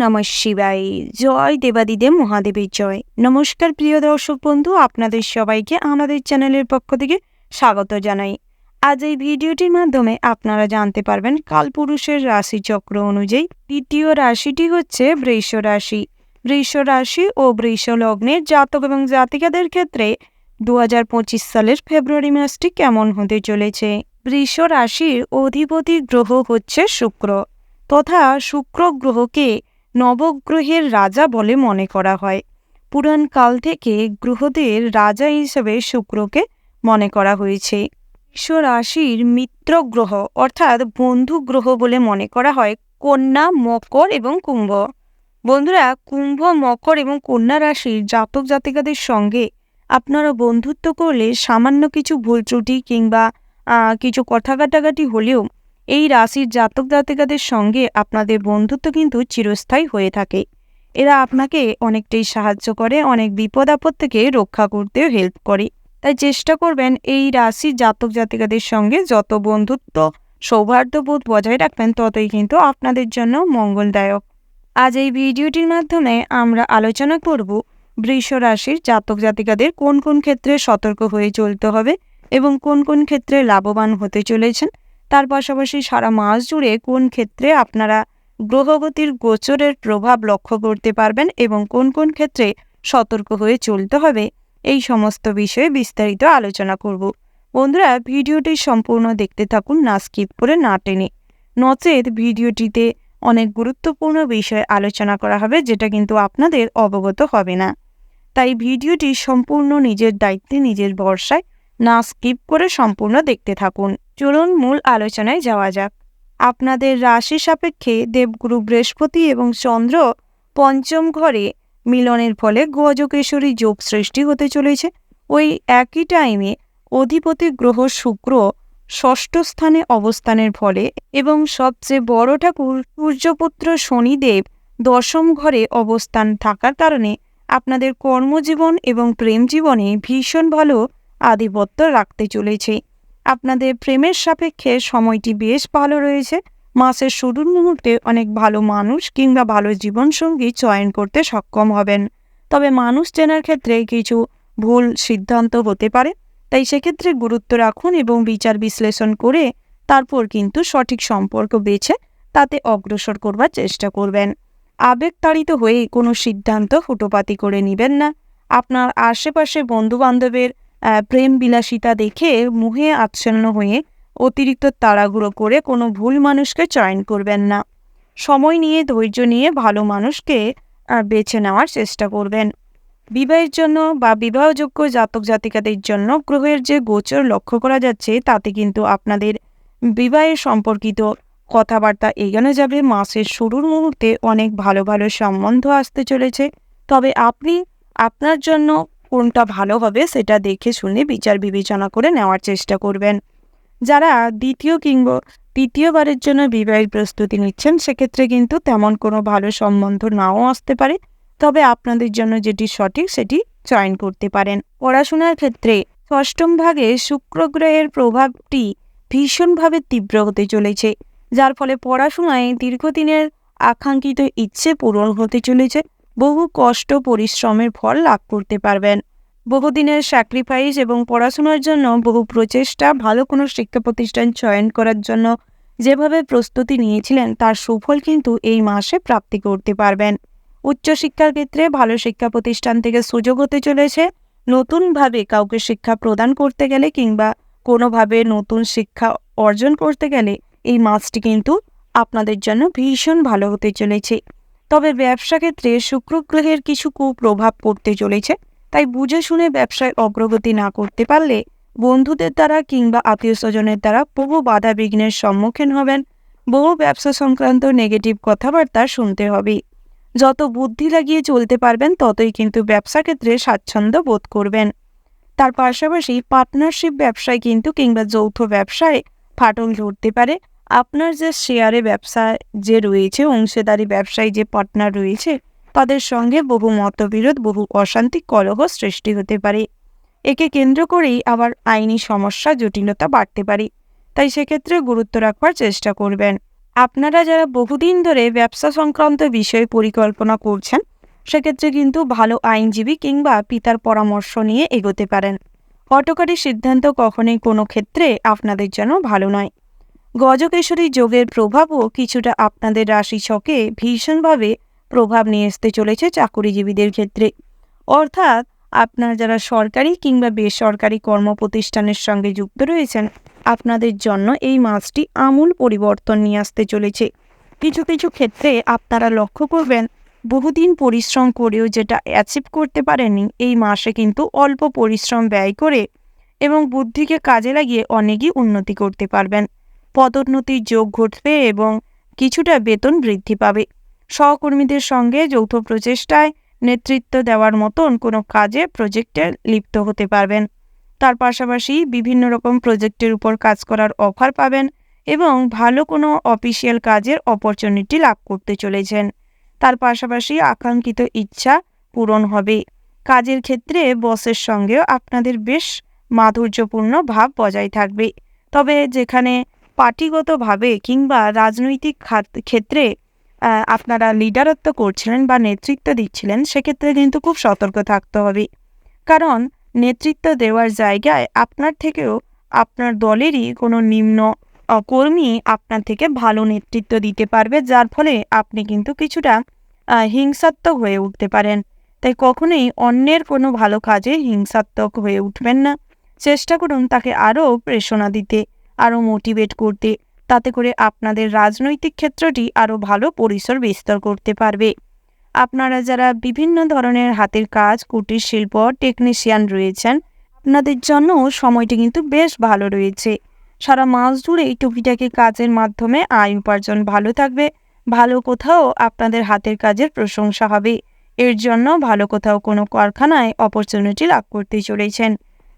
নমঃ শিবায়। জয় দেবাদিদেব মহাদেবের জয়। নমস্কার প্রিয় দর্শক বন্ধু, আপনাদের সবাইকে আমাদের চ্যানেলের পক্ষ থেকে স্বাগত জানাই। আজ এই ভিডিওটির মাধ্যমে আপনারা জানতে পারবেন কালপুরুষের রাশিচক্র অনুযায়ী দ্বিতীয় রাশিটি হচ্ছে বৃষ রাশি। বৃষ রাশি ও বৃষ লগ্নের জাতক এবং জাতিকাদের ক্ষেত্রে দু হাজার পঁচিশ সালের ফেব্রুয়ারি মাসটি কেমন হতে চলেছে? বৃষ রাশির অধিপতি গ্রহ হচ্ছে শুক্র, তথা শুক্র গ্রহকে নবগ্রহের রাজা বলে মনে করা হয়। পুরাণ কাল থেকে গ্রহদের রাজা হিসেবে শুক্রকে মনে করা হয়েছে। রাশির মিত্র গ্রহ, অর্থাৎ বন্ধু গ্রহ বলে মনে করা হয়, কন্যা, মকর এবং কুম্ভ। বন্ধুরা, কুম্ভ, মকর এবং কন্যা রাশির জাতক জাতিকাদের সঙ্গে আপনারা বন্ধুত্ব করলে সামান্য কিছু ভুল ত্রুটি কিংবা কিছু কথা কাটাকাটি হলেও এই রাশির জাতক জাতিকাদের সঙ্গে আপনাদের বন্ধুত্ব কিন্তু চিরস্থায়ী হয়ে থাকে। এরা আপনাকে অনেকটাই সাহায্য করে, অনেক বিপদ আপদ থেকে রক্ষা করতেও হেল্প করে। তাই চেষ্টা করবেন এই রাশির জাতক জাতিকাদের সঙ্গে যত বন্ধুত্ব, সৌহার্দ্যবোধ বজায় রাখবেন, ততই কিন্তু আপনাদের জন্য মঙ্গলদায়ক। আজ এই ভিডিওটির মাধ্যমে আমরা আলোচনা করব, বৃষ রাশির জাতক জাতিকাদের কোন কোন ক্ষেত্রে সতর্ক হয়ে চলতে হবে এবং কোন কোন ক্ষেত্রে লাভবান হতে চলেছেন। তার পাশাপাশি সারা মাস জুড়ে কোন ক্ষেত্রে আপনারা গ্রহগতির গোচরের প্রভাব লক্ষ্য করতে পারবেন এবং কোন কোন ক্ষেত্রে সতর্ক হয়ে চলতে হবে, এই সমস্ত বিষয়ে বিস্তারিত আলোচনা করব। বন্ধুরা, ভিডিওটি সম্পূর্ণ দেখতে থাকুন, না স্কিপ করে না টেনে। নচেত ভিডিওটিতে অনেক গুরুত্বপূর্ণ বিষয়ে আলোচনা করা হবে, যেটা কিন্তু আপনাদের অবগত হবে না। তাই ভিডিওটি সম্পূর্ণ নিজের দায়িত্বে, নিজের ভরসায় না স্কিপ করে সম্পূর্ণ দেখতে থাকুন। চলুন মূল আলোচনায় যাওয়া যাক। আপনাদের রাশি সাপেক্ষে দেবগুরু বৃহস্পতি এবং চন্দ্র পঞ্চম ঘরে মিলনের ফলে গজকেশরী যোগ সৃষ্টি হতে চলেছে। ওই একই টাইমে অধিপতি গ্রহ শুক্র ষষ্ঠ স্থানে অবস্থানের ফলে এবং সবচেয়ে বড় ঠাকুর সূর্যপুত্র শনিদেব দশম ঘরে অবস্থান থাকার কারণে আপনাদের কর্মজীবন এবং প্রেম জীবনে ভীষণ ভালো আধিপত্য রাখতে চলেছে। আপনাদের প্রেমের সাপেক্ষে সময়টি বেশ ভালো রয়েছে। মাসের শুরুর মুহূর্তে অনেক ভালো মানুষ কিংবা ভালো জীবনসঙ্গী চয়ন করতে সক্ষম হবেন। তবে মানুষ চেনার ক্ষেত্রে কিছু ভুল সিদ্ধান্ত হতে পারে। তাই সেক্ষেত্রে গুরুত্ব রাখুন এবং বিচার বিশ্লেষণ করে তারপর কিন্তু সঠিক সম্পর্ক বেছে তাতে অগ্রসর করবার চেষ্টা করবেন। আবেগতাড়িত হয়ে কোনো সিদ্ধান্ত হুটোপাতি করে নেবেন না। আপনার আশেপাশে বন্ধুবান্ধবের প্রেম বিলাসিতা দেখে মুহে আচ্ছন্ন হয়ে অতিরিক্ত তাড়াহুড়ো করে কোনো ভুল মানুষকে চয়ন করবেন না। সময় নিয়ে, ধৈর্য নিয়ে ভালো মানুষকে বেছে নেওয়ার চেষ্টা করবেন। বিবাহের জন্য বা বিবাহযোগ্য জাতক জাতিকাদের জন্য গ্রহের যে গোচর লক্ষ্য করা যাচ্ছে, তাতে কিন্তু আপনাদের বিবাহের সম্পর্কিত কথাবার্তা এগোনো যাবে। মাসের শুরুর মুহূর্তে অনেক ভালো ভালো সম্বন্ধ আসতে চলেছে। তবে আপনি আপনার জন্য কোনটা ভালো হবে সেটা দেখে শুনে বিচার বিবেচনা করে নেওয়ার চেষ্টা করবেন। যারা দ্বিতীয় কিংবা তৃতীয়বারের জন্য বিবাহের প্রস্তুতি নিচ্ছেন, সেক্ষেত্রে কিন্তু তেমন কোনো ভালো সম্বন্ধ নাও আসতে পারে। তবে আপনাদের জন্য যেটি সঠিক, সেটি চয়ন করতে পারেন। পড়াশোনার ক্ষেত্রে ষষ্ঠম ভাগে শুক্র গ্রহের প্রভাবটি ভীষণভাবে তীব্র হতে চলেছে, যার ফলে পড়াশোনায় দীর্ঘদিনের আকাঙ্ক্ষিত ইচ্ছে পূরণ হতে চলেছে। বহু কষ্ট, পরিশ্রমের ফল লাভ করতে পারবেন। বহুদিনের স্যাক্রিফাইস এবং পড়াশোনার জন্য বহু প্রচেষ্টা, ভালো কোনো শিক্ষা প্রতিষ্ঠান চয়ন করার জন্য যেভাবে প্রস্তুতি নিয়েছিলেন, তার সুফল কিন্তু এই মাসে প্রাপ্তি করতে পারবেন। উচ্চশিক্ষার ক্ষেত্রে ভালো শিক্ষা প্রতিষ্ঠান থেকে সুযোগ হতে চলেছে। নতুনভাবে কাউকে শিক্ষা প্রদান করতে গেলে কিংবা কোনোভাবে নতুন শিক্ষা অর্জন করতে গেলে এই মাসটি কিন্তু আপনাদের জন্য ভীষণ ভালো হতে চলেছে। তবে ব্যবসা ক্ষেত্রে শুক্র গ্রহের কিছু কুপ্রভাব পড়তে চলেছে, তাই বুঝে শুনে ব্যবসায় অগ্রগতি না করতে পারলে বন্ধুদের দ্বারা কিংবা আত্মীয় স্বজনের দ্বারা বহু বাধা বিঘ্নের সম্মুখীন হবেন। বহু ব্যবসা সংক্রান্ত নেগেটিভ কথাবার্তা শুনতে হবে। যত বুদ্ধি লাগিয়ে চলতে পারবেন, ততই কিন্তু ব্যবসা ক্ষেত্রে স্বাচ্ছন্দ্য বোধ করবেন। তার পাশাপাশি পার্টনারশিপ ব্যবসায় কিন্তু কিংবা যৌথ ব্যবসায় ফাটল ধরতে পারে। আপনার যে শেয়ারে ব্যবসা যে রয়েছে, অংশীদারি ব্যবসায়ী যে পার্টনার রয়েছে, তাদের সঙ্গে বহু মতবিরোধ, বহু অশান্তি, কলহ সৃষ্টি হতে পারে। একে কেন্দ্র করেই আবার আইনি সমস্যা, জটিলতা বাড়তে পারে। তাই সেক্ষেত্রে গুরুত্ব রাখবার চেষ্টা করবেন। আপনারা যারা বহুদিন ধরে ব্যবসা সংক্রান্ত বিষয়ে পরিকল্পনা করছেন, সেক্ষেত্রে কিন্তু ভালো আইনজীবী কিংবা পিতার পরামর্শ নিয়ে এগোতে পারেন। হটকারী সিদ্ধান্ত কখনোই কোনো ক্ষেত্রে আপনাদের জন্য ভালো নয়। গজকেশরী যোগের প্রভাবও কিছুটা আপনাদের রাশি ছকে ভীষণভাবে প্রভাব নিয়ে আসতে চলেছে চাকুরিজীবীদের ক্ষেত্রে। অর্থাৎ আপনার যারা সরকারি কিংবা বেসরকারি কর্ম প্রতিষ্ঠানের সঙ্গে যুক্ত রয়েছেন, আপনাদের জন্য এই মাসটি আমূল পরিবর্তন নিয়ে আসতে চলেছে। কিছু কিছু ক্ষেত্রে আপনারা লক্ষ্য করবেন, বহুদিন পরিশ্রম করেও যেটা অ্যাচিভ করতে পারেননি, এই মাসে কিন্তু অল্প পরিশ্রম ব্যয় করে এবং বুদ্ধিকে কাজে লাগিয়ে অনেকই উন্নতি করতে পারবেন। পদোন্নতির যোগ ঘটবে এবং কিছুটা বেতন বৃদ্ধি পাবে। সহকর্মীদের সঙ্গে যৌথ প্রচেষ্টায় নেতৃত্ব দেওয়ার মতন কোনো কাজে প্রজেক্টে লিপ্ত হতে পারবেন। তার পাশাপাশি বিভিন্ন রকম প্রজেক্টের উপর কাজ করার অফার পাবেন এবং ভালো কোনো অফিসিয়াল কাজের অপরচুনিটি লাভ করতে চলেছেন। তার পাশাপাশি আকাঙ্ক্ষিত ইচ্ছা পূরণ হবে। কাজের ক্ষেত্রে বসের সঙ্গেও আপনাদের বেশ মাধুর্যপূর্ণ ভাব বজায় থাকবে। তবে যেখানে পার্টিগতভাবে কিংবা রাজনৈতিক ক্ষেত্রে আপনারা লিডারত্ব করছিলেন বা নেতৃত্ব দিচ্ছিলেন, সেক্ষেত্রে কিন্তু খুব সতর্ক থাকতে হবে। কারণ নেতৃত্ব দেওয়ার জায়গায় আপনার থেকেও আপনার দলেরই কোনো নিম্ন কর্মী আপনার থেকে ভালো নেতৃত্ব দিতে পারবে, যার ফলে আপনি কিন্তু কিছুটা হিংসাত্মক হয়ে উঠতে পারেন। তাই কখনোই অন্যের কোনো ভালো কাজে হিংসাত্মক হয়ে উঠবেন না। চেষ্টা করুন তাকে আরও প্রেরণা দিতে। আরও মোটিভেট করতে। তাতে করে আপনাদের রাজনৈতিক ক্ষেত্রটি আরও ভালো পরিসর বিস্তার করতে পারবে। আপনারা যারা বিভিন্ন ধরনের হাতের কাজ, কুটির শিল্প টেকনিশিয়ান রয়েছেন, আপনাদের জন্য সময়টি কিন্তু বেশ ভালো রয়েছে। সারা মাস জুড়ে এই টুকিটাকি কাজের মাধ্যমে আয় উপার্জন ভালো থাকবে, ভালো কোথাও আপনাদের হাতের কাজের প্রশংসা হবে। এর জন্য ভালো কোথাও কোনো কারখানায় অপরচুনিটি লাভ করতে চলেছেন।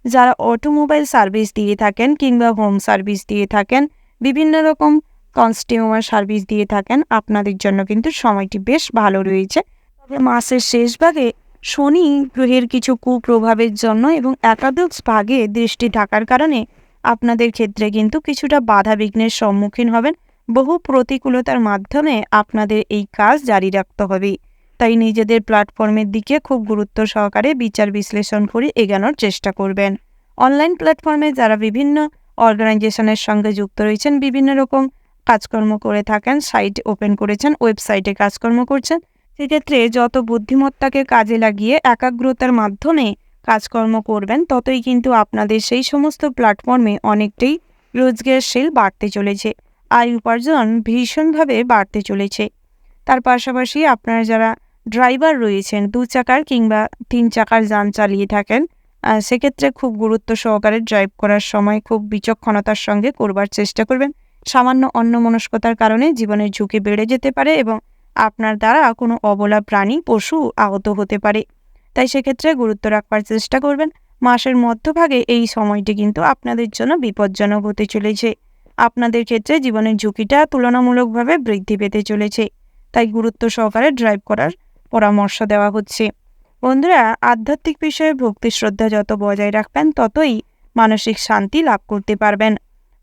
যারা অটোমোবাইল সার্ভিস দিয়ে থাকেন কিংবা হোম সার্ভিস দিয়ে থাকেন, বিভিন্ন রকম কনস্টিউমার সার্ভিস দিয়ে থাকেন, আপনাদের জন্য কিন্তু সময়টি বেশ ভালো রয়েছে। তবে মাসের শেষ ভাগে শনি গ্রহের কিছু কুপ্রভাবের জন্য এবং একাদশ ভাগে দৃষ্টি থাকার কারণে আপনাদের ক্ষেত্রে কিন্তু কিছুটা বাধা বিঘ্নের সম্মুখীন হবেন। বহু প্রতিকূলতার মাধ্যমে আপনাদের এই কাজ জারি রাখতে হবে। তাই নিজেদের প্ল্যাটফর্মের দিকে খুব গুরুত্ব সহকারে বিচার বিশ্লেষণ করে এগানোর চেষ্টা করবেন। অনলাইন প্ল্যাটফর্মে যারা বিভিন্ন অর্গানাইজেশনের সঙ্গে যুক্ত রয়েছেন, বিভিন্ন রকম কাজকর্ম করে থাকেন, সাইট ওপেন করেছেন, ওয়েবসাইটে কাজকর্ম করছেন, সেক্ষেত্রে যত বুদ্ধিমত্তাকে কাজে লাগিয়ে একাগ্রতার মাধ্যমে কাজকর্ম করবেন, ততই কিন্তু আপনাদের সেই সমস্ত প্ল্যাটফর্মে অনেকটাই রোজগারশীল বাড়তে চলেছে। আয় উপার্জন ভীষণভাবে বাড়তে চলেছে। তার পাশাপাশি আপনারা যারা ড্রাইভার রয়েছেন, দু চাকার কিংবা তিন চাকার যান চালিয়ে থাকেন। সেক্ষেত্রে খুব গুরুত্ব সহকারে ড্রাইভ করার সময় খুব বিচক্ষণতার সঙ্গে করবার চেষ্টা করবেন। সামান্য অন্যমনস্কতার কারণে জীবনের ঝুঁকি বেড়ে যেতে পারে এবং আপনার দ্বারা কোনো অবলা প্রাণী, পশু আহত হতে পারে। তাই সেক্ষেত্রে গুরুত্ব রাখবার চেষ্টা করবেন। মাসের মধ্যভাগে এই সময়টি কিন্তু আপনাদের জন্য বিপজ্জনক হতে চলেছে। আপনাদের ক্ষেত্রে জীবনের ঝুঁকিটা তুলনামূলকভাবে বৃদ্ধি পেতে চলেছে। তাই গুরুত্ব সহকারে ড্রাইভ করার পরামর্শ দেওয়া হচ্ছে। বন্ধুরা, আধ্যাত্মিক বিষয়ে ভক্তি শ্রদ্ধা যত বজায় রাখবেন, ততই মানসিক শান্তি লাভ করতে পারবেন।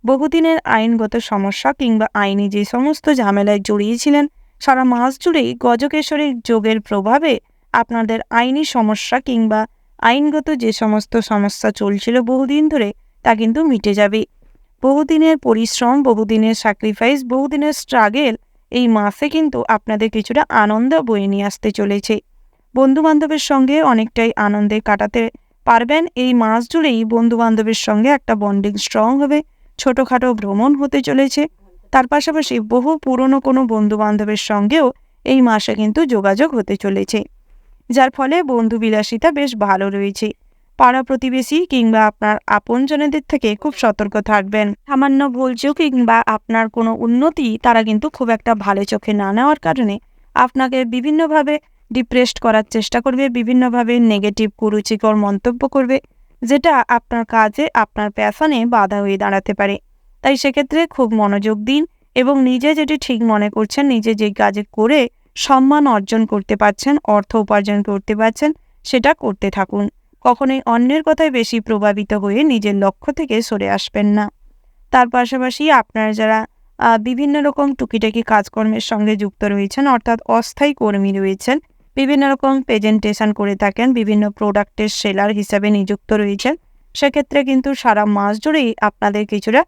বহুদিনের আইনগত সমস্যা কিংবা আইনি যে সমস্ত ঝামেলায় জড়িয়েছিলেন, সারা মাস জুড়েই গজকেশরীর যোগের প্রভাবে আপনাদের আইনি সমস্যা কিংবা আইনগত যে সমস্ত সমস্যা চলছিল বহুদিন ধরে, তা কিন্তু মিটে যাবে। বহুদিনের পরিশ্রম, বহুদিনের স্যাক্রিফাইস বহুদিনের স্ট্রাগেল এই মাসে কিন্তু আপনাদের কিছুটা আনন্দ বয়ে নিয়ে আসতে চলেছে। বন্ধুবান্ধবের সঙ্গে অনেকটাই আনন্দে কাটাতে পারবেন। এই মাস জুড়েই বন্ধুবান্ধবের সঙ্গে একটা বন্ডিং স্ট্রং হবে, ছোটোখাটো ভ্রমণ হতে চলেছে। তার পাশাপাশি বহু পুরনো কোনো বন্ধুবান্ধবের সঙ্গেও এই মাসে কিন্তু যোগাযোগ হতে চলেছে। যার ফলে বন্ধু বিলাসিতা বেশ ভালো রয়েছে। পাড়া প্রতিবেশী কিংবা আপনার আপনজনেদের থেকে খুব সতর্ক থাকবেন। সামান্য ভুলচুক কিংবা আপনার কোনো উন্নতি, তারা কিন্তু খুব একটা ভালো চোখে না নেওয়ার কারণে আপনাকে বিভিন্নভাবে ডিপ্রেসড করার চেষ্টা করবে, বিভিন্নভাবে নেগেটিভ কুরুচিকর মন্তব্য করবে, যেটা আপনার কাজে, আপনার প্যাশনে বাধা হয়ে দাঁড়াতে পারে। তাই সেক্ষেত্রে খুব মনোযোগ দিন এবং নিজে যেটি ঠিক মনে করছেন, নিজে যে কাজে করে সম্মান অর্জন করতে পারছেন, অর্থ উপার্জন করতে পারছেন, সেটা করতে থাকুন। কখনোই অন্যের কথায় বেশি প্রভাবিত হয়ে নিজের লক্ষ্য থেকে সরে আসবেন না। তার পাশাপাশি আপনারা যারা বিভিন্ন রকম টুকিটাকি কাজকর্মের সঙ্গে যুক্ত রয়েছেন, অর্থাৎ অস্থায়ী কর্মী রয়েছেন, বিভিন্ন রকম প্রেজেন্টেশন করে থাকেন, বিভিন্ন প্রোডাক্টের সেলার হিসাবে নিযুক্ত রয়েছেন, সেক্ষেত্রে কিন্তু সারা মাস জুড়েই আপনাদের কিছুটা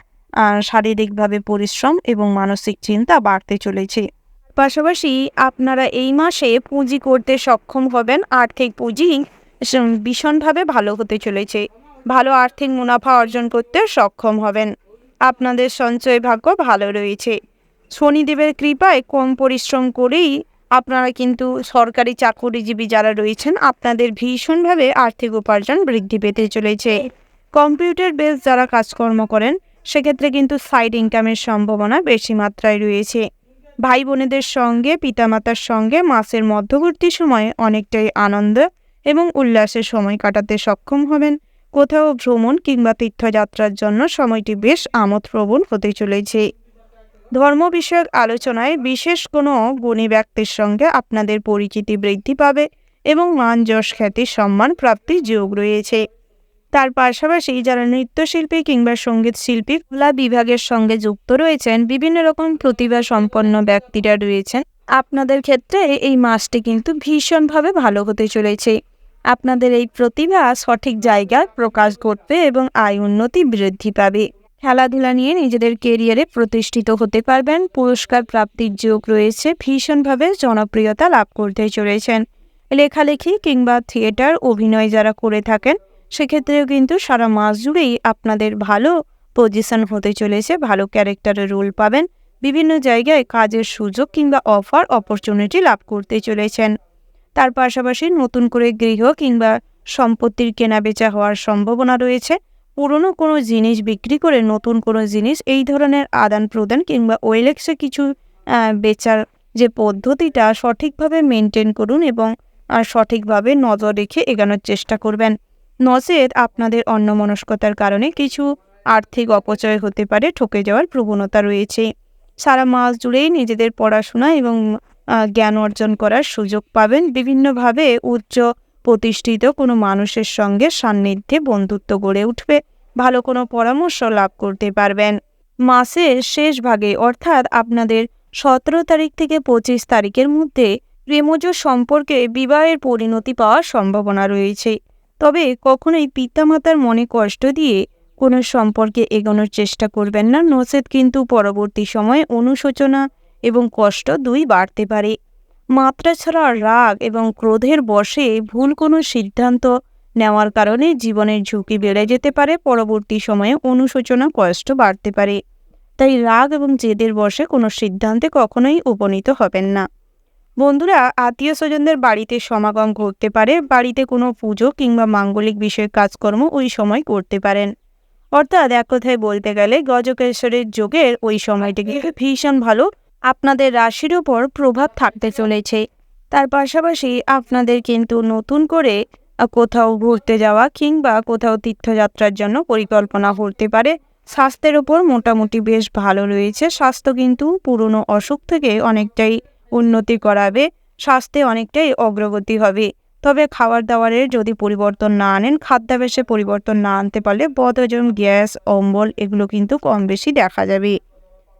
শারীরিকভাবে পরিশ্রম এবং মানসিক চিন্তা বাড়তে চলেছে। পাশাপাশি আপনারা এই মাসে পুঁজি করতে সক্ষম হবেন আর্থিক পুঁজি ভীষণভাবে ভালো হতে চলেছে। ভালো আর্থিক মুনাফা অর্জন করতে সক্ষম হবেন। আপনাদের সঞ্চয় ভাগ্য ভালো রয়েছে। শনিদেবের কৃপায় কম পরিশ্রম করেই আপনারা কিন্তু সরকারি চাকরিজীবী যারা রয়েছেন, আপনাদের ভীষণভাবে আর্থিক উপার্জন বৃদ্ধি পেতে চলেছে। কম্পিউটার বেস যারা কাজকর্ম করেন, সেক্ষেত্রে কিন্তু সাইড ইনকামের সম্ভাবনা বেশি মাত্রায় রয়েছে। ভাই বোনেদের সঙ্গে, পিতামাতার সঙ্গে মাসের মধ্যবর্তী সময়ে অনেকটাই আনন্দ এবং উল্লাসের সময় কাটাতে সক্ষম হবেন। কোথাও ভ্রমণ কিংবা তীর্থযাত্রার জন্য সময়টি বেশ আমোদপ্রবণ হতে চলেছে। ধর্ম বিষয়ক আলোচনায় বিশেষ কোনো গুণী ব্যক্তির সঙ্গে আপনাদের পরিচিতি বৃদ্ধি পাবে এবং মান যশ খ্যাতি, সম্মান প্রাপ্তির যোগ রয়েছে। তার পাশাপাশি যারা নৃত্যশিল্পী কিংবা সংগীত শিল্পী কলা বিভাগের সঙ্গে যুক্ত রয়েছেন, বিভিন্ন রকম প্রতিভা সম্পন্ন ব্যক্তিরা রয়েছেন। আপনাদের ক্ষেত্রে এই মাসটি কিন্তু ভীষণভাবে ভালো হতে চলেছে। আপনাদের এই প্রতিভা সঠিক জায়গায় প্রকাশ ঘটবে এবং আয় উন্নতি বৃদ্ধি পাবে। খেলাধুলা নিয়ে নিজেদের কেরিয়ারে প্রতিষ্ঠিত হতে পারবেন। পুরস্কার প্রাপ্তির যোগ রয়েছে। ভীষণভাবে জনপ্রিয়তা লাভ করতে চলেছেন। লেখালেখি কিংবা থিয়েটার অভিনয় যারা করে থাকেন, সেক্ষেত্রেও কিন্তু সারা মাস জুড়েই আপনাদের ভালো পজিশন হতে চলেছে। ভালো ক্যারেক্টারের রোল পাবেন। বিভিন্ন জায়গায় কাজের সুযোগ কিংবা অফার অপরচুনিটি লাভ করতে চলেছেন। তার পাশাপাশি নতুন করে গৃহ কিংবা সম্পত্তির কেনাবেচা হওয়ার সম্ভাবনা রয়েছে। পুরনো কোনো জিনিস বিক্রি করে নতুন কোনো জিনিস এই ধরনের আদান প্রদান কিংবা ওয়েলেক্সে কিছু বেচার যে পদ্ধতিটা সঠিকভাবে মেনটেন করুন এবং সঠিকভাবে নজর রেখে এগানোর চেষ্টা করবেন। নচেত আপনাদের অন্যমনস্কতার কারণে কিছু আর্থিক অপচয় হতে পারে, ঠকে যাওয়ার প্রবণতা রয়েছে। সারা মাস জুড়েই নিজেদের পড়াশোনা এবং জ্ঞান অর্জন করার সুযোগ পাবেন। বিভিন্নভাবে উচ্চ প্রতিষ্ঠিত কোনো মানুষের সঙ্গে সান্নিধ্যে বন্ধুত্ব গড়ে উঠবে। ভালো কোনো পরামর্শ লাভ করতে পারবেন। মাসের শেষ ভাগে, অর্থাৎ আপনাদের সতেরো তারিখ থেকে পঁচিশ তারিখের মধ্যে প্রেমজ সম্পর্কে বিবাহের পরিণতি পাওয়ার সম্ভাবনা রয়েছে। তবে কখনোই পিতামাতার মনে কষ্ট দিয়ে কোনো সম্পর্কে এগোনোর চেষ্টা করবেন না। নচেত কিন্তু পরবর্তী সময়ে অনুশোচনা এবং কষ্ট দুই বাড়তে পারে। মাত্রা ছাড়া রাগ এবং ক্রোধের বশে ভুল কোনো সিদ্ধান্ত নেওয়ার কারণে জীবনের ঝুঁকি বেড়ে যেতে পারে, পরবর্তী সময়ে অনুশোচনা কষ্ট বাড়তে পারে। তাই রাগ এবং জেদের বশে কোনো সিদ্ধান্তে কখনোই উপনীত হবেন না। বন্ধুরা আত্মীয় স্বজনদের বাড়িতে সমাগম ঘটতে পারে, বাড়িতে কোনো পুজো কিংবা মাঙ্গলিক বিষয়ের কাজকর্ম ওই সময় করতে পারেন। অর্থাৎ এক কথায় বলতে গেলে গজকেশ্বরের যোগের ওই সময়টি ভীষণ ভালো আপনাদের রাশির ওপর প্রভাব থাকতে চলেছে। তার পাশাপাশি আপনাদের কিন্তু নতুন করে কোথাও ঘুরতে যাওয়া কিংবা কোথাও তীর্থযাত্রার জন্য পরিকল্পনা করতে পারে। স্বাস্থ্যের ওপর মোটামুটি বেশ ভালো রয়েছে। স্বাস্থ্য কিন্তু পুরনো অসুখ থেকে অনেকটাই উন্নতি করাবে। স্বাস্থ্যে অনেকটাই অগ্রগতি হবে। তবে খাবার দাবারের যদি পরিবর্তন না আনেন, খাদ্যাভ্যাসে পরিবর্তন না আনতে পারলে বদহজম, গ্যাস, অম্বল এগুলো কিন্তু কম বেশি দেখা যাবে।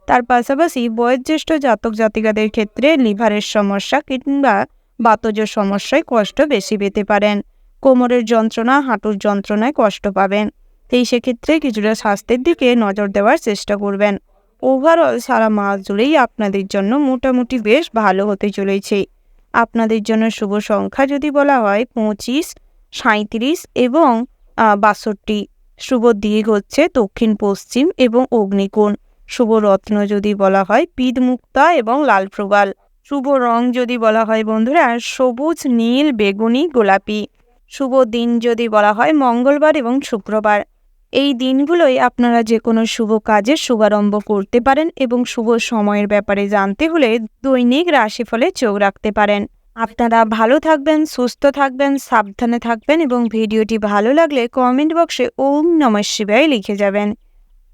তার পাশাপাশি বয়োজ্যেষ্ঠ জাতক জাতিকাদের ক্ষেত্রে লিভারের সমস্যা কিংবা বাতজ সমস্যায় কষ্ট বেশি পেতে পারেন। কোমরের যন্ত্রণা, হাঁটুর যন্ত্রণায় কষ্ট পাবেন। এই সেক্ষেত্রে কিছুটা স্বাস্থ্যের দিকে নজর দেওয়ার চেষ্টা করবেন। ওভারঅল সারা মাস জুড়েই আপনাদের জন্য মোটামুটি বেশ ভালো হতে চলেছে। আপনাদের জন্য শুভ সংখ্যা যদি বলা হয় পঁচিশ, সাঁইত্রিশ এবং বাষট্টি। শুভ দিক হচ্ছে দক্ষিণ, পশ্চিম এবং অগ্নিকোণ। শুভ রত্ন যদি বলা হয়, পিদ মুক্তা এবং লাল প্রবাল। শুভ রং যদি বলা হয় বন্ধুরা, সবুজ, নীল, বেগুনি, গোলাপি। শুভ দিন যদি বলা হয় মঙ্গলবার এবং শুক্রবার। এই দিনগুলোই আপনারা যে কোনো শুভ কাজের শুভারম্ভ করতে পারেন এবং শুভ সময়ের ব্যাপারে জানতে হলে দৈনিক রাশিফলে চোখ রাখতে পারেন। আপনারা ভালো থাকবেন, সুস্থ থাকবেন, সাবধানে থাকবেন এবং ভিডিওটি ভালো লাগলে কমেন্ট বক্সে ওম নমঃ শিবায় লিখে যাবেন।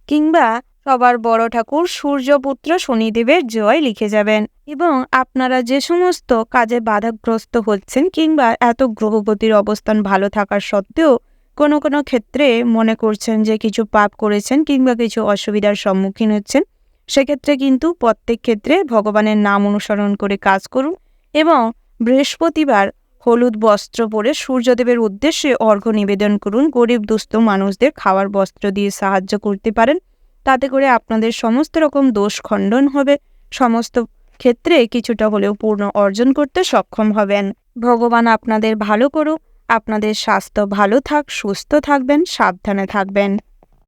কিংবা সবার বড় ঠাকুর সূর্যপুত্র শনিদেবের জয় লিখে যাবেন এবং আপনারা যে সমস্ত কাজে বাধাগ্রস্ত হচ্ছেন কিংবা এত গ্রহগতির অবস্থান ভালো থাকার সত্ত্বেও কোনো কোনো ক্ষেত্রে মনে করছেন যে কিছু পাপ করেছেন কিংবা কিছু অসুবিধার সম্মুখীন হচ্ছেন, সেক্ষেত্রে কিন্তু প্রত্যেক ক্ষেত্রে ভগবানের নাম অনুসরণ করে কাজ করুন এবং বৃহস্পতিবার হলুদ বস্ত্র পরে সূর্যদেবের উদ্দেশ্যে অর্ঘ্য নিবেদন করুন। গরিব দুস্থ মানুষদের খাওয়ার বস্ত্র দিয়ে সাহায্য করতে পারেন। তাতে করে আপনাদের সমস্ত রকম দোষ খণ্ডন হবে। সমস্ত ক্ষেত্রে কিছুটা হলেও পূর্ণ অর্জন করতে সক্ষম হবেন। ভগবান আপনাদের ভালো করুক, আপনাদের স্বাস্থ্য ভালো থাক, সুস্থ থাকবেন, সাবধানে থাকবেন।